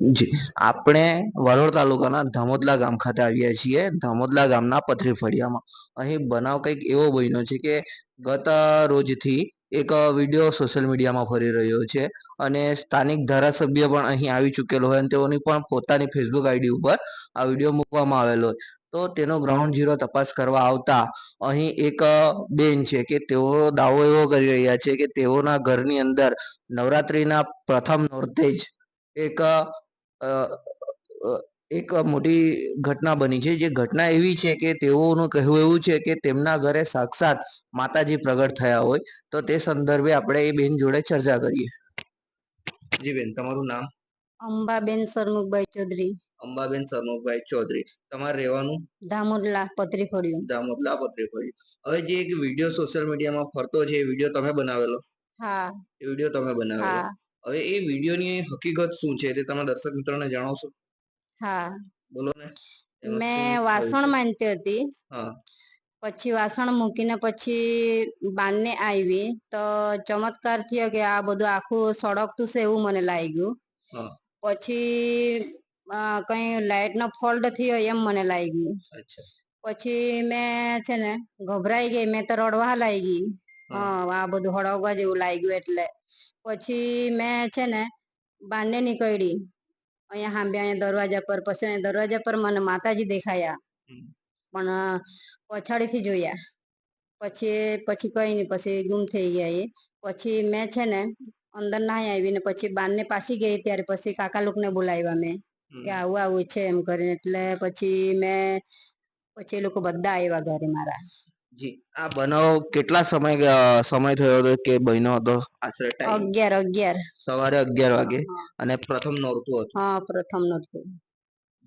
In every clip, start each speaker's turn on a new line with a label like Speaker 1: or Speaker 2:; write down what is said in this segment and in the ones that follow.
Speaker 1: જી. આપણે વરોડ તાલુકાના ધામોદલા ગામ ખાતે આવ્યા છીએ. ધામોદલા ગામના પથરી ફળિયામાં. અહીં બનાવ કંઈક એવો બન્યો છે કે ગત રોજથી એક વીડિયો સોશિયલ મીડિયામાં ફરી રહ્યો છે અને સ્થાનિક ધારાસભ્ય પણ અહીં આવી ચૂકેલો હોય અને તેઓની પણ પોતાની ફેસબુક આઈડી ઉપર આ વીડિયો મૂકવામાં આવેલો હોય તો તેનો ગ્રાઉન્ડ ઝીરો તપાસ કરવા આવતા અહીં એક બેન છે કે તેઓ દાવો એવો કરી રહ્યા છે કે તેઓના ઘરની અંદર નવરાત્રીના પ્રથમ નોરતે જ એક એક મોટી ઘટના બની છે. જે ઘટના એવી છે કે તેઓનું કહેવું એવું છે કે તેમના ઘરે સાક્ષાત માતાજી પ્રગટ થયા હોય. તો તે સંદર્ભે આપણે એ બેન જોડે ચર્ચા કરીએ. જી બેન તમારું નામ?
Speaker 2: અંબાબેન સરમુખભાઈ ચૌધરી.
Speaker 1: અંબાબેન સરમુખભાઈ ચૌધરી. તમારે રહેવાનું?
Speaker 2: દામોદલા પત્રી ફળ્યું
Speaker 1: દામોદલા પત્રી પડી હવે જે એક વીડિયો સોશિયલ મીડિયામાં ફરતો છે એ વીડિયો તમે બનાવેલો?
Speaker 2: હા.
Speaker 1: એ વીડિયો તમે બનાવેલો? હવે એ વિડીયોની હકીકત શું છે તે તમે દર્શક મિત્રોને જણાવશો?
Speaker 2: હા.
Speaker 1: બોલો ને.
Speaker 2: મેં વાસણ માંગતી હતી.
Speaker 1: હા.
Speaker 2: પછી વાસણ મૂકીને પછી બાંધને આવી તો ચમત્કાર થયો કે આ બધું આખું સળગતું છે એવું મને લાગ્યું. પછી કઈ લાઇટ નો ફોલ્ટ થયો એમ મને લાગ્યું. પછી મેં છે ને ગભરાઈ ગઈ મેં તો રડવા લાગી.
Speaker 1: હા
Speaker 2: આ બધું હળગવા જેવું લાગ્યું એટલે. પછી મેં છે ને બારને નીકળી. અહીંયા હાંભે અહીંયા દરવાજા પર પછી અહીંયા દરવાજા પર મને માતાજી દેખાયા. પણ પછાડીથી જોયા. પછી પછી કઈ નહીં પછી ગુમ થઈ ગયા એ. પછી મેં છે ને અંદર ના આવી ને પછી બારને પાસી ગઈ ત્યારે પછી કાકા લોકોને બોલાવ્યા મેં. કે આવું આવું છે એમ કરીને. એટલે પછી મેં પછી એ લોકો બધા આવ્યા ઘરે મારા.
Speaker 1: જી. આ બનાવ કેટલા સમય સમય થયો હતો કે બન્યો હતો? આશરે ટાઈમ
Speaker 2: અગિયાર અગિયાર.
Speaker 1: સવારે અગિયાર વાગે અને પ્રથમ નોરતું હતું.
Speaker 2: હા પ્રથમ નોરતું.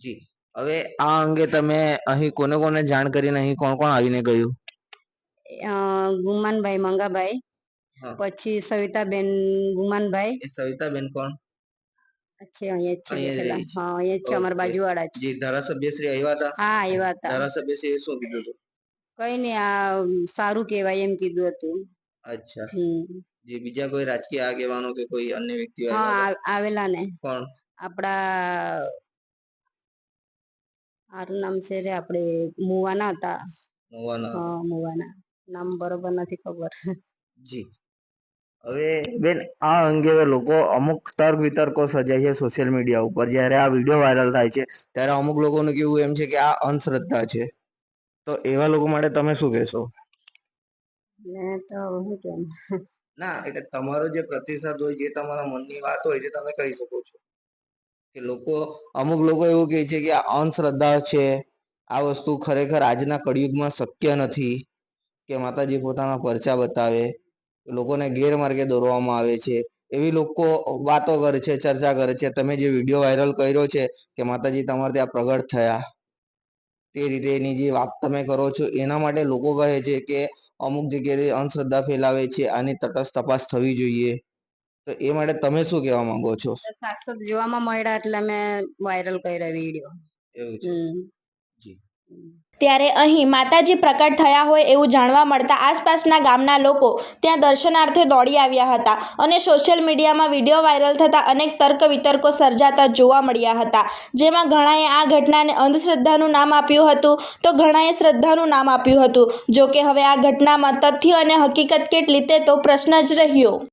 Speaker 1: જી. હવે આ અંગે તમે અહીં કોને કોને જાણ કરીને અહીં કોણ કોણ આવીને ગયું?
Speaker 2: ગુમાનભાઈ મંગાભાઈ
Speaker 1: હા.
Speaker 2: પછી સવિતાબેન ગુમાનભાઈ.
Speaker 1: એ સવિતાબેન કોણ?
Speaker 2: છે અહીંયા છે
Speaker 1: છે.
Speaker 2: હા અહીંયા છે અમારા. બાજુવાળા જ.
Speaker 1: જી ધારાસભ્ય શ્રી આવ્યા હતા?
Speaker 2: હા આવ્યા હતા.
Speaker 1: ધારાસભ્ય શ્રી શું કીધું હતું?
Speaker 2: કઈ નઈ આ સારું કહેવાય એમ કીધું હતું.
Speaker 1: અચ્છા.
Speaker 2: હમ.
Speaker 1: જે બીજા કોઈ રાજકીય આગેવાનો કે કોઈ અન્ય વ્યક્તિ
Speaker 2: હા આ- આવેલા ને.
Speaker 1: કોણ?
Speaker 2: આપડા મારું નામ છે રે આપણે મુવાના હતા.
Speaker 1: હોવાના
Speaker 2: હા મુવાના. નામ બરોબર નથી ખબર.
Speaker 1: જી. હવે બેન આ અંગે હવે લોકો અમુક તર્ક વિતર્કો સર્જાય છે સોશિયલ મીડિયા ઉપર. જ્યારે આ વીડિયો વાયરલ થાય છે ત્યારે અમુક લોકોનું કેવું એમ છે કે આ અંધશ્રદ્ધા છે. તો એવા લોકો માટે તમે શું કહેશો?
Speaker 2: મેં તો શું કેમ?
Speaker 1: ના એટલે તમારો જે પ્રતિસાદ હોય જે તમારા મનની વાત હોય જે તમે કહી શકો છો. કે લોકો અમુક લોકો એવું કહે છે કે આ અંધશ્રદ્ધા છે આ વસ્તુ ખરેખર આજના કળિયુગમાં શક્ય નથી કે માતાજી પોતાના પરચા બતાવે લોકોને ગેરમાર્ગે દોરવામાં આવે છે. એવી લોકો વાતો કરે છે ચર્ચા કરે છે. તમે જે વીડિયો વાયરલ કર્યો છે કે માતાજી તમારે ત્યાં પ્રગટ થયા. તે રીતે એની જે વાત તમે કરો છો એના માટે લોકો કહે છે કે અમુક જગ્યાએ અંધશ્રદ્ધા ફેલાવે છે આની તટસ્થ તપાસ થવી જોઈએ. તો એ માટે તમે શું કહેવા માંગો છો?
Speaker 2: સાક્ષાત જોવામાં મળ્યા એટલે મેં વાયરલ કર્યો વીડિયો
Speaker 1: એવું છે. જી.
Speaker 3: ત્યારે અહીં માતાજી પ્રકટ થયા હોય એવું જાણવા મળતા આસપાસના ગામના લોકો ત્યાં દર્શનાર્થે દોડી આવ્યા હતા અને સોશિયલ મીડિયામાં વીડિયો વાયરલ થતાં અનેક તર્ક વિતર્કો સર્જાતા જોવા મળ્યા હતા. જેમાં ઘણાએ આ ઘટનાને અંધશ્રદ્ધાનું નામ આપ્યું હતું તો ઘણાએ શ્રદ્ધાનું નામ આપ્યું હતું. જોકે હવે આ ઘટનામાં તથ્ય અને હકીકત કેટલી તે તો પ્રશ્ન જ રહ્યો.